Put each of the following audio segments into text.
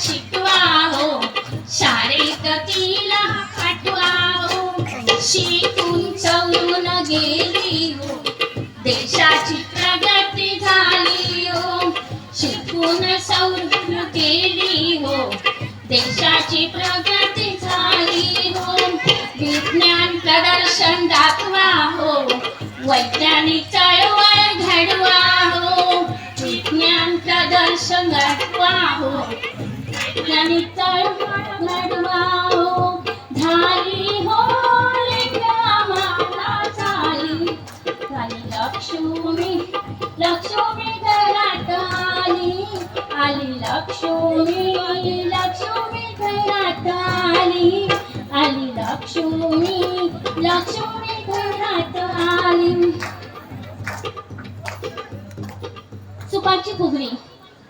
शिकवावो. हो गतीला पाठवावो. शिकून चवून गेली हो देशाची प्रगती झाली हो शिकून सौर केली हो देशाची प्रगती आणि तळमळ घडवाओ झाली आली आली लक्ष्मी लक्ष्मी आली आली लक्ष्मी लक्ष्मी आली सुपाची घुगरी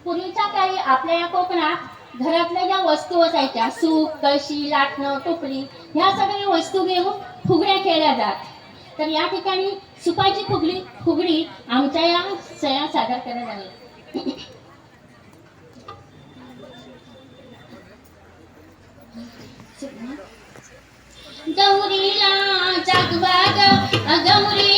पूर्वीच्या काळी आपल्या या कोकणात घरातल्या ज्या वस्तू असायच्या सूप कळशी लाटणं टोपली ह्या सगळ्या वस्तू घेऊन फुगड्या खेळल्या जात. तर या ठिकाणी सुपाची फुगडी फुगडी आमच्या या सया सादर करण्यात आली गौरीला जागवा गौरी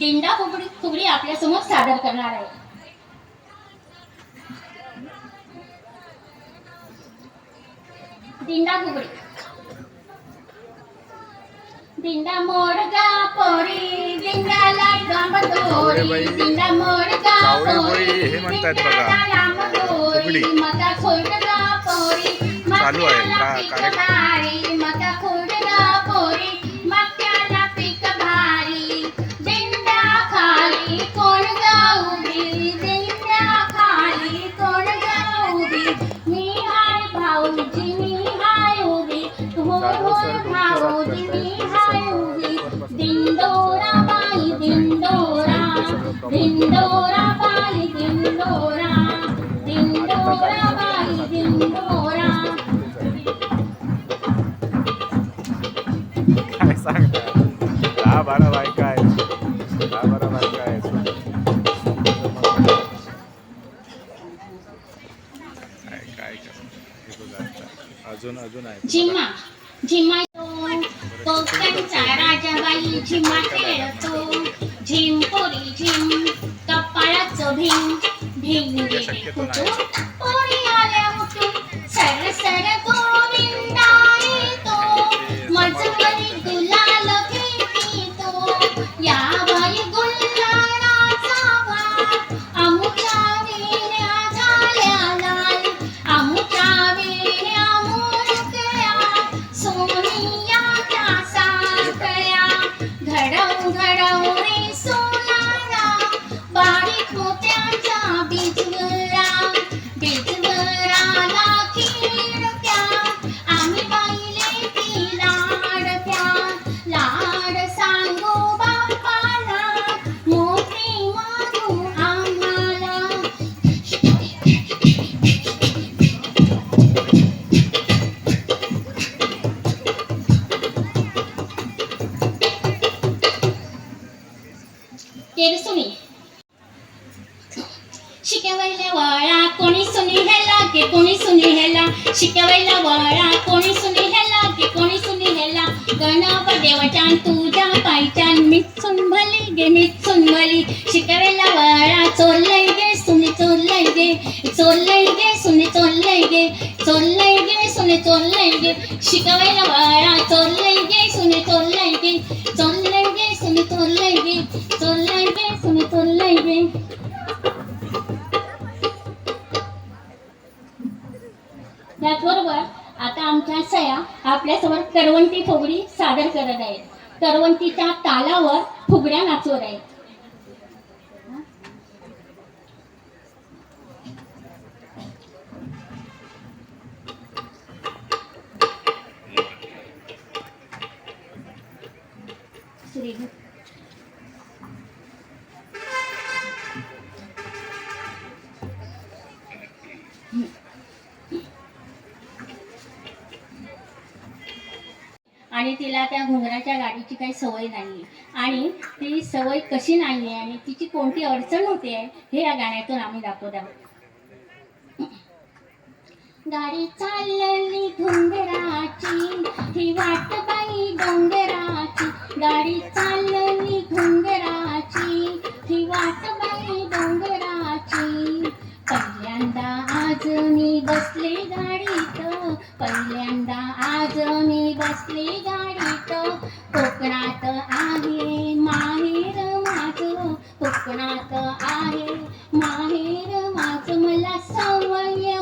दिंडा कोबडी खोबडी आपल्यासमोर सादर करणार आहे. दिंडा कोबडी दिंडा मोरगा पोरी दिंडाला लांब दोरी. दिंडा मोरगा पोरी दिंडाला लांब दोरी. मका खोडगा पोरी चालू आहे. मका खोड तो कोकणचा राजाबाई झिम्मा खेळतो झिम पोरी झिम कपाळाचं भीम भीम गेले कुटू कोणी सुनी हेला की कोणी सुनी हेला? शिकवायला वळा कोणी सुनी हेला की कोणी सुनी हेला? गणप देवचान तुझ्या पायचान मीच सुनभली गे मीच सुनभली शिकवायला वळा चोरलय गे सुनी चोरलय गे. चोरलय गे सुनी चोरलय गे. चोरलय गे सुनी चोरलय गे. शिकवायला स्टेजवर करवंटी फुगडी सादर करत आहेत करवंटीच्या तालावर फुगड्या नाचवत आहेत श्री आणि तिला त्या घुंगराच्या गाडीची काही सवय नाही आणि ती सवय कशी नाही आहे आणि तिची कोणती अडचण होते हे या गाण्यातून आम्ही दाखवत. आहोत गाडी चाललेली घुंगराची ही वाट बाई डोंगराची. गाडी चाललेली घुंगराची ही वाट बाई डोंगराची. पहिल्यांदा आज मी बसले गाडीत. पहिल्यांदा आज मी बसली गाडीत. कोकणात आहे माहेर माझ. कोकणात आहे माहेर माझ. मला सवय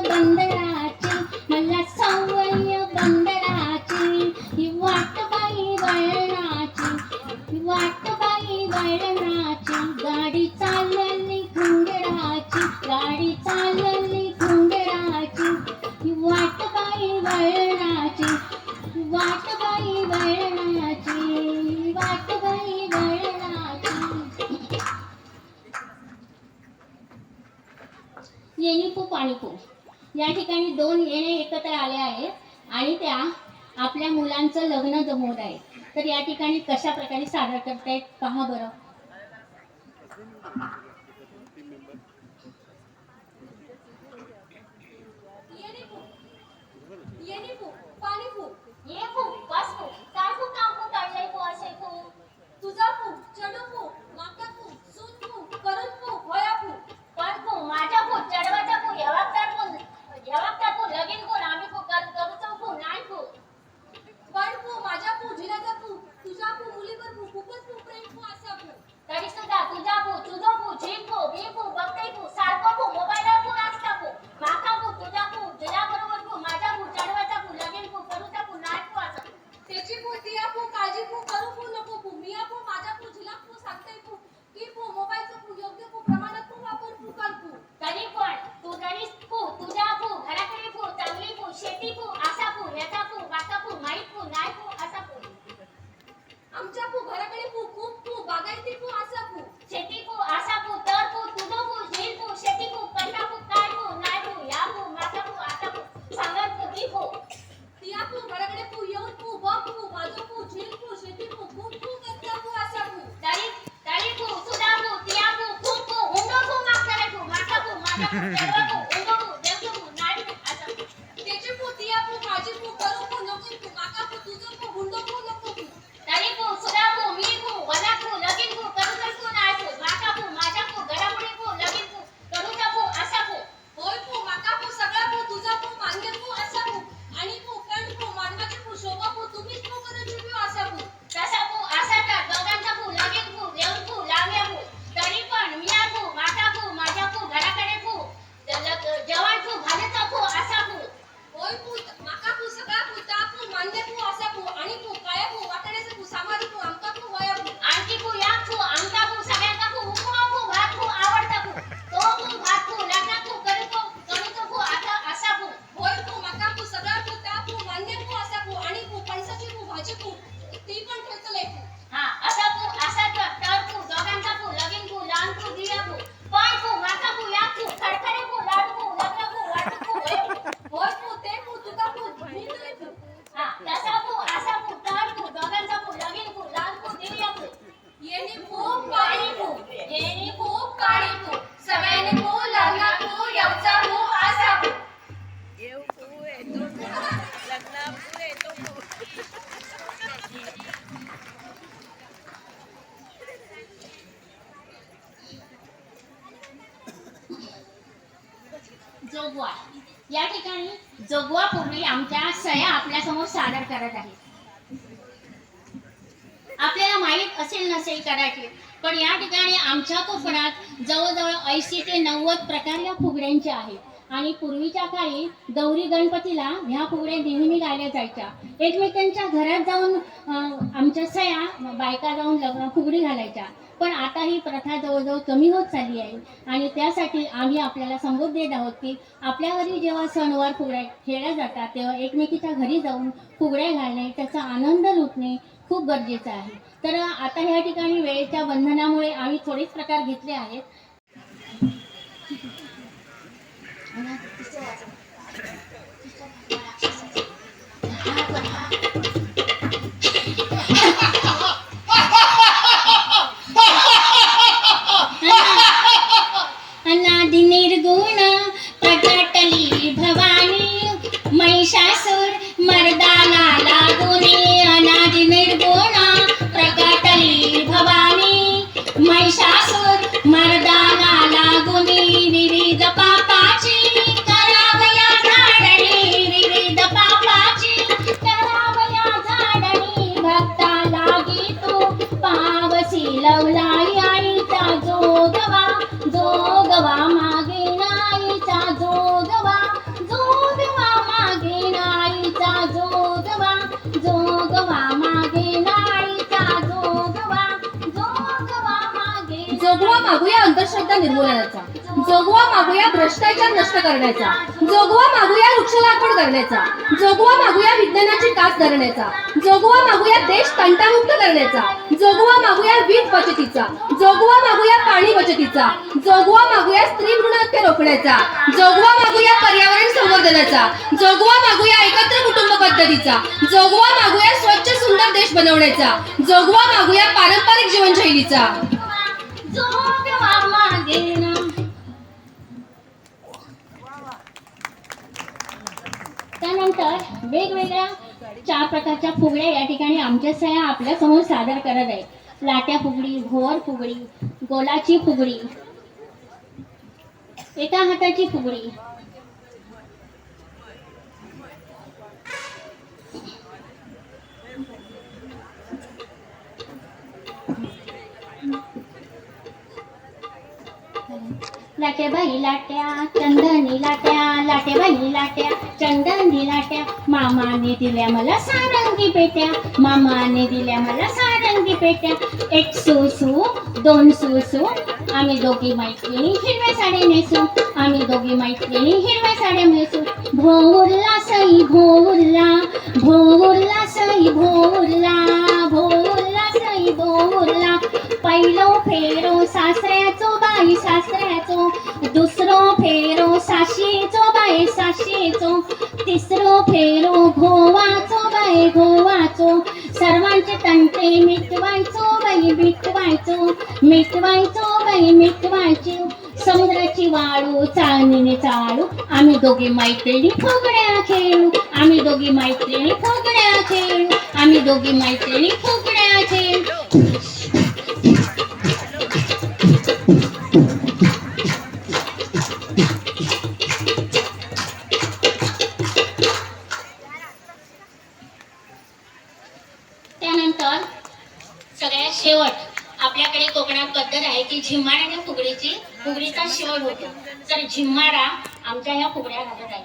आपल्या मुलांचं लग्न जमवत आहे. तर या ठिकाणी कशा प्रकारे सादर करतायत? पहा बरं. pode acudir a जोगवा. या ठिकाणी जोगवा पूर्वी आमच्या सया आपल्यासमोर सादर करत आहे. आपल्याला माहीत असेल नसेल कदाचित पण या ठिकाणी आमच्या कोकणात जवळजवळ ऐंशी ते नव्वद प्रकार या फुगड्यांच्या आहेत. आणि पूर्वीच्या काळी गौरी गणपतीला ह्या फुगड्या नेहमी गायल्या जायच्या. एकमेकांच्या घरात जाऊन आमच्या सया बायका जाऊन लग्न फुगडी घालायच्या. पण आता ही प्रथा जवळजवळ कमी होत चालली आहे. आणि त्यासाठी आम्ही आपल्याला समजूत देत आहोत की आपल्या जेव्हा सणवार फुगड्या खेळल्या जातात तेव्हा एकमेकीच्या घरी जाऊन फुगड्या घालणे त्याचा आनंद लुटणे खूप गरजेचं आहे. तर आता ह्या ठिकाणी वेळेच्या बंधनामुळे आम्ही थोडेच प्रकार घेतले आहेत. अनादि निर्गुण प्रकटली भवानी। महिषासुर मर्दाना लागुनी। अनादि निर्गुण प्रकटली भवानी। महिषासुर मर्द भ्रष्टाचार नष्ट करण्याचा जोगवा मागूया वृक्ष लागवड करण्याचा जोगवा मागूया विज्ञानाची कास धरण्याचा जोगवा मागूया देश तंटामुक्त करण्याचा जोगवा मागूया वीज बचतीचा जोगवा मागूया पाणी बचतीचा जोगवा मागूया स्त्री भ्रूणहत्या रोखण्याचा जोगवा मागूया पर्यावरण संवर्धनाचा जोगवा मागूया एकत्र कुटुंब पद्धतीचा जोगवा मागूया स्वच्छ सुंदर देश बनवण्याचा जोगवा मागूया पारंपरिक जीवनशैलीचा त्यानंतर वेगवेगळ्या चार प्रकारच्या फुगड्या या ठिकाणी आमच्या सह्या आपल्यासमोर सादर करत आहेत. लाट्या फुगडी भोवर फुगडी गोलाची फुगडी एका हाताची फुगडी लाट्या बाई लाट्या चंदनी लाट्या लाटे बाई लाट्या चंदनी लाट्या. मामाने दिल्या मला सारंगी पेट्या मामाने दिल्या मला सारंगी पेट्या. एक सुसू दोन सुसू आम्ही दोघी मैत्रिणी हिरव्या साड्या नेसू आम्ही दोघी मैत्रिणी हिरव्या साड्या नेसू. भोवरला सई भोवरला भोवरला सई भोवरला. पहिलो फेरो सासऱ्याचो बाई सासऱ्याचो दुसरो फेरो साशीचो बाई साशीचो तिसरो फेरो घोवाचो बाई घोवाचो सर्वांचे तंटे मिटवायचो बाई मिटवायचो मिटवायचो बाई मिटवायचो. समुद्राची वाळू चाळणीने चाळू आम्ही दोघी मैत्रिणी फुगड्या खेळू आम्ही दोघी मैत्रिणी फुगड्या खेळू आम्ही दोघी मैत्रिणी फुगड्या खेळू. झिम्माडा आमच्या ह्या फुगड्या घालत आहे